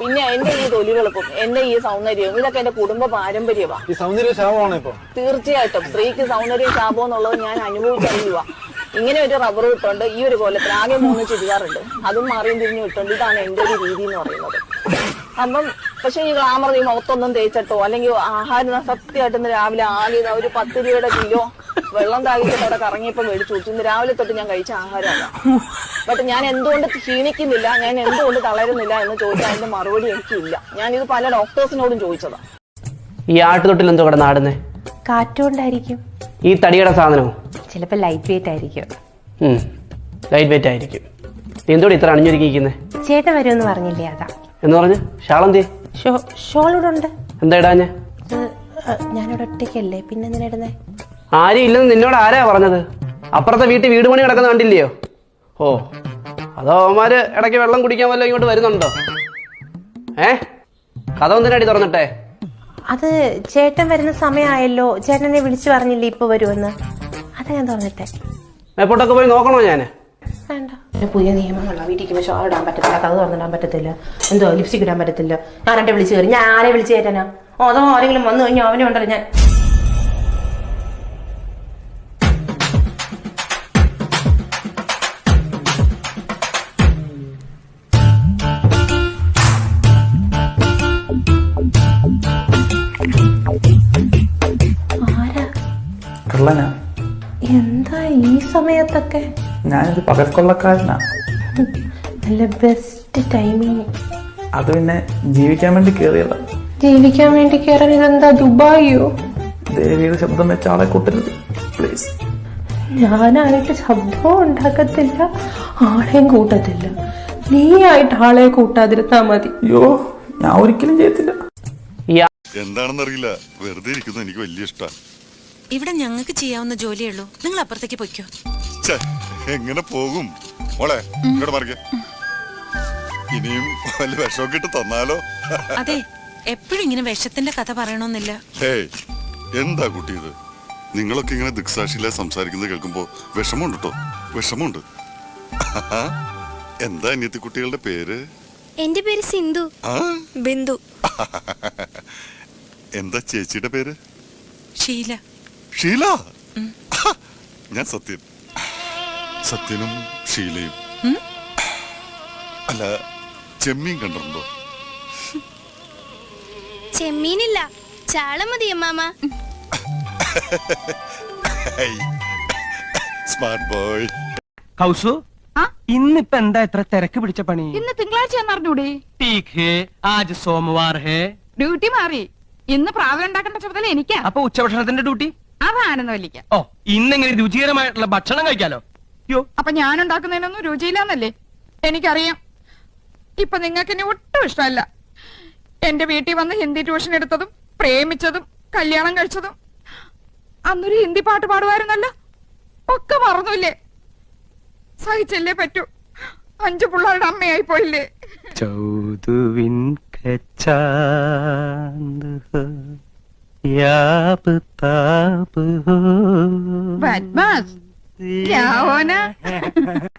പിന്നെ എന്റെ ഈ തൊലിവെളുപ്പും എന്റെ ഈ സൗന്ദര്യവും ഇതൊക്കെ എന്റെ കുടുംബ പാരമ്പര്യമാണ് ഈ സൗന്ദര്യ ശാപമാണ് ഇപ്പൊ? തീർച്ചയായിട്ടും. സ്ത്രീക്ക് സൗന്ദര്യം ശാപം എന്നുള്ളത് ഞാൻ അനുഭവിച്ചറിയുക ഇങ്ങനെ ഒരു റബ്ബർ ഇട്ടുണ്ട് ഈ ഒരു കൊല്ലത്തിൽ ആകെ മൂന്ന് ചുരിദാറുണ്ട്. അതും മാറിയും തിരിഞ്ഞു ഇട്ടുണ്ട്. ഇതാണ് എന്റെ ഒരു രീതി എന്ന് പറയുന്നത്. അപ്പം പക്ഷെ ഈ ഗ്ലാമർ ഈ മുഖത്തൊന്നും തേച്ചിട്ടോ അല്ലെങ്കിൽ ആഹാരം സത്യമായിട്ട് ഇന്ന് രാവിലെ ആകെ ഒരു പത്ത് രൂപയുടെ കിലോ വെള്ളം താകിയിട്ട് അവിടെ കറങ്ങിയപ്പോ മേടിച്ചു. ഇന്ന് രാവിലെ തൊട്ട് ഞാൻ കഴിച്ച ആഹാരമല്ല ബട്ട് ഞാൻ എന്തുകൊണ്ട് ക്ഷീണിക്കുന്നില്ല? ഞാൻ എന്തുകൊണ്ട് തളരുന്നില്ല എന്ന് ചോദിച്ചാൽ അതിന്റെ മറുപടി എനിക്കില്ല. ഞാനിത് പല ഡോക്ടേഴ്സിനോടും ചോദിച്ചതാ. ഈ ആട്ടുതൊട്ടിൽ എന്തോ കട ആടുന്നേ? കാറ്റുകൊണ്ടായിരിക്കും ഈ തടിയുടെ സാധനവും ചിലപ്പോൾ ലൈറ്റ് വെയിറ്റ് ആയിരിക്കും. ലൈറ്റ് വെയിറ്റ് ആയിരിക്കും. നീ എന്തോടെ ഇത്ര അണിഞ്ഞൊരുക്കിയിരിക്കുന്നേ? ചേട്ടൻ വരുമെന്ന് പറഞ്ഞില്ലേ അതാ. എന്ന് പറഞ്ഞു? ഷാളന്തി ഷോ ഷോൾ ഇവിടെ ഉണ്ട് എന്താ ഇടാഞ്ഞേ ഞാനിവിടെ ഒറ്റയ്ക്കല്ലേ. പിന്നെ എന്തിനാ ഇടുന്നേ? ആരും ഇല്ലെന്ന് നിന്നോട് ആരാ പറഞ്ഞത്? അപ്പുറത്തെ വീട്ടിൽ വീട് പണി കിടക്കുന്ന കണ്ടില്ലയോ? ഓ അതോ അവന്മാര് ഇടയ്ക്ക് വെള്ളം കുടിക്കാൻ വല്ലതും ഇങ്ങോട്ട് വരുന്നുണ്ടോ? ഏ? കഥ ഒന്നിനടി തുറന്നിട്ടെ? അത് ചേട്ടൻ വരുന്ന സമയമായല്ലോ. ചേട്ടനെ വിളിച്ചു പറഞ്ഞില്ലേ ഇപ്പൊ വരുമെന്ന്. അത് ഞാൻ തുറന്നിട്ടെ. മേപ്പോട്ടൊക്കെ പോയി നോക്കണോ ഞാൻ? വേണ്ട. പുതിയ നിയമങ്ങളാണ് വീട്ടിൽ പക്ഷെ ഷോൾ ഇടാൻ പറ്റത്തില്ല കഥ തുറന്നിടാൻ പറ്റത്തില്ല എന്തോ ലിപ്സ്റ്റിക് ഇടാൻ പറ്റത്തില്ല. ഞാൻ വിളിച്ചു കയറി? ഞാൻ ആരെ വിളിച്ചു കയറ്റാനാ? ഓ, അതോ ആരെങ്കിലും വന്നു കഴിഞ്ഞാൽ അവനെ ഉണ്ടല്ലോ ഞാൻ. കള്ളനാ. എന്താ ഈ സമയത്തൊക്കെ? ഞാനൊരു പകർക്കൊള്ളക്കാരനാ നല്ല ബെസ്റ്റ് ടൈമിങ് അത് പിന്നെ ജീവിക്കാൻ വേണ്ടി കയറിയതാ ജീവിക്കാൻ വേണ്ടി കയറാൻ ഇതെന്താ ദുബായിയോ? ദേവിയുടെ ശബ്ദം വെച്ച ആളെ കൂട്ടരുത് പ്ലീസ് ഞാനായിട്ട് ശബ്ദവും ഉണ്ടാക്കത്തില്ല ആളെയും കൂട്ടത്തില്ല. നീ ആയിട്ട് ആളെ കൂട്ടാതിരുന്നാ മതി. അയ്യോ ഞാൻ ഒരിക്കലും ചെയ്യത്തില്ല. എന്താണെന്നറിയില്ല. വെറുതെ ഇരിക്കുന്നത് എനിക്ക് വലിയ ഇഷ്ടമാണ് ഇവിടെ ഞങ്ങൾക്ക് ചെയ്യാവുന്ന ജോലിയേ ഉള്ളൂ. നിങ്ങൾ അപ്പുറത്തേക്ക് പൊയ്ക്കോ. എങ്ങനെ പോകും? മോളെ ഇങ്ങോട്ട് മറിക്ക. ഇനിയും വല്ല വിഷമൊക്കെ ഇട്ട് തന്നാലോ? അതെ എപ്പോഴും ഇങ്ങനെ വിഷത്തിന്റെ കഥ പറയണമെന്നില്ല എന്താ കുട്ടി ഇത്? നിങ്ങളൊക്കെ ഇങ്ങനെ ദിക്സാക്ഷിയിലെ സംസാരിക്കുന്നത് കേൾക്കുമ്പോ വിഷമമുണ്ട് കേട്ടോ വിഷമമുണ്ട്. എന്താ അനിയത്തി കുട്ടികളുടെ പേര്? എന്റെ പേര് സിന്ധു. ബിന്ദു. എന്താ ചേച്ചിയുടെ പേര്? ഷീല. ഷീല? ഞാൻ സത്യൻ. സത്യനും ഷീലയും? അല്ല ചെമ്മീൻ കണ്ടിട്ടുണ്ടോ? ചെമ്മീനില്ല. ചാള മതി അമ്മാമ. Smart boy. കൗസു ഇന്നിപ്പോ എന്താ ഇത്ര തിരക്ക് പിടിച്ച പണി? ഇന്ന് തിങ്കളാഴ്ച അറിഞ്ഞൂടെ ടീക്ക് ഹേ ആജ് സോമവാർ ഹേ. ഡ്യൂട്ടി മാറി. ഇന്ന് പ്രാവൽ ഉണ്ടാക്കേണ്ട ചുമതല എനിക്കാ. അപ്പൊ ഉച്ചഭക്ഷണത്തിന്റെ ഡ്യൂട്ടി? അതാണെന്ന് വലിക്ക ഓ ഇന്നെങ്ങനെ രുചികരമായിട്ടുള്ള ഭക്ഷണം കഴിക്കാലോ? യോ അപ്പൊ ഞാൻ ഉണ്ടാക്കുന്നതിനൊന്നും രുചിയില്ലെന്നല്ലേ? എനിക്കറിയാം. ഇപ്പൊ നിങ്ങൾക്ക് എന്നെ ഒട്ടും ഇഷ്ടമല്ല. എന്റെ വീട്ടിൽ വന്ന് ഹിന്ദി ട്യൂഷൻ എടുത്തതും പ്രേമിച്ചതും കല്യാണം കഴിച്ചതും അന്നൊരു ഹിന്ദി പാട്ട് പാടുമായിരുന്നല്ലോ ഒക്കെ മറന്നില്ലേ? സഹിച്ചല്ലേ പറ്റൂ. അഞ്ചു പിള്ളേരുടെ അമ്മയായി പോയില്ലേ ചൗതുവിൻ കച്ചാന്ത് ഹോ, യാബ്